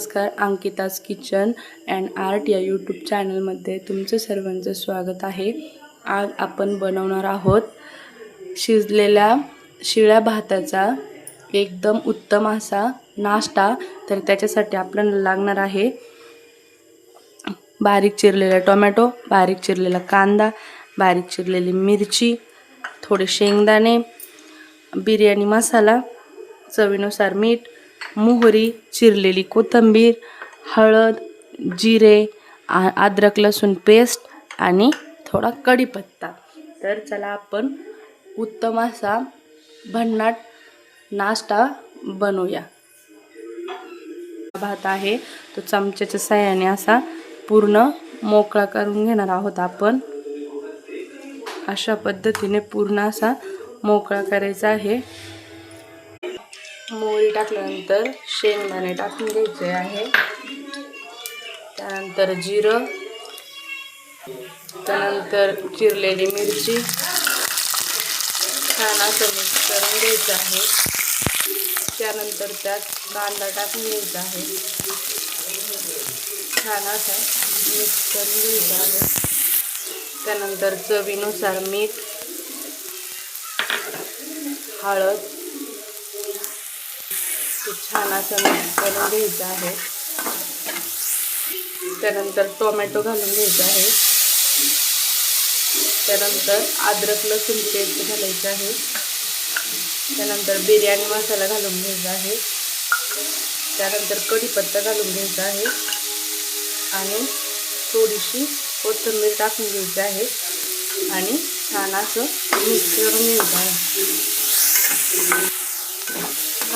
नमस्कार Ankita's kitchen and art या YouTube चॅनलमध्ये तुमचं सर्वांचं स्वागत आहे. आज आपण बनवणार आहोत शिजलेल्या शिळ्या भाताचा एकदम उत्तम असा नाश्ता. तर त्याच्यासाठी आपल्याला लागणार आहे बारीक चिरलेला टोमॅटो बारीक चिरलेला कांदा बारीक चिरलेली मिरची थोडे शेंगदाणे बिर्याणी मसाला चवीनुसार मीठ मोहरी चिरलेली कोथिंबीर हळद जिरे आ अद्रक लसूण पेस्ट आणि थोडा कढीपत्ता. तर चला आपण उत्तम असा भन्नाट नाश्ता बनवूया. भात आहे तो चमच्याच्या साह्याने असा पूर्ण मोकळा करून घेणार आहोत आपण. अशा पद्धतीने पूर्ण असा मोकळा करायचा आहे. मोहरी टाकल्यानंतर शेंगदाणे टाकून घ्यायचे आहे. त्यानंतर जिरं त्यानंतर चिरलेली मिरची छान असं मिक्स करून घ्यायचं आहे. त्यानंतर त्यात कांदा टाकून घ्यायचा आहे. छान असा मिक्स करून घ्यायचा आहे. त्यानंतर चवीनुसार मीठ हळद खूप छान असं मिक्स करून घ्यायचं आहे. त्यानंतर टोमॅटो घालून घ्यायचा आहे. त्यानंतर अद्रक लसूण पेस्ट घालायचं आहे. त्यानंतर बिर्याणी मसाला घालून घ्यायचा आहे. त्यानंतर कढीपत्ता घालून घ्यायचा आहे. आणि थोडीशी कोथिंबीर टाकून घ्यायची आहे. आणि छान असं मिक्स करून घ्यायचं आहे.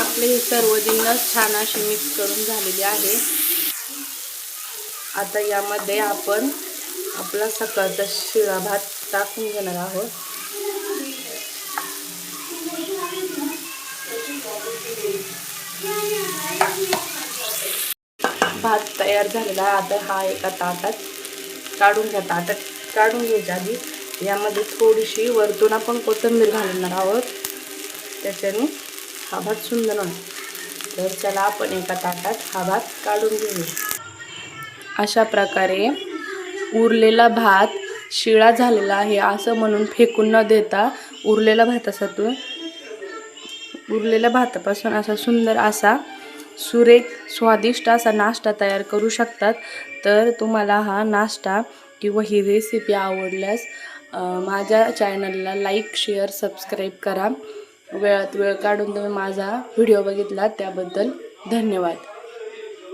आपले हे सर्व जिन्नस छान असे मिक्स करून झालेले आहे. आता यामध्ये आपण आपला सकाळचा शिळा भात टाकून घेणार आहोत. भात तयार झालेला आहे. आता हा एका ताटात काढून घ्या. ताटात काढून घ्यायच्या आधी यामध्ये थोडीशी वरतून आपण कोथिंबीर घालणार आहोत. त्याच्याने हा भात सुंदर होणार. तर चला आपण एका ताटात हा भात काढून घेऊया. अशा प्रकारे उरलेला भात शिळा झालेला आहे असं म्हणून फेकून न देता उरलेला भातासातून उरलेल्या भातापासून असा सुंदर असा सुरेख स्वादिष्ट असा नाश्ता तयार करू शकतात. तर तुम्हाला हा नाश्ता किंवा ही रेसिपी आवडल्यास माझ्या चॅनलला लाईक शेअर सबस्क्राईब करा. वेळात वेळ काढून तुम्ही माझा व्हिडिओ बघितला त्याबद्दल धन्यवाद.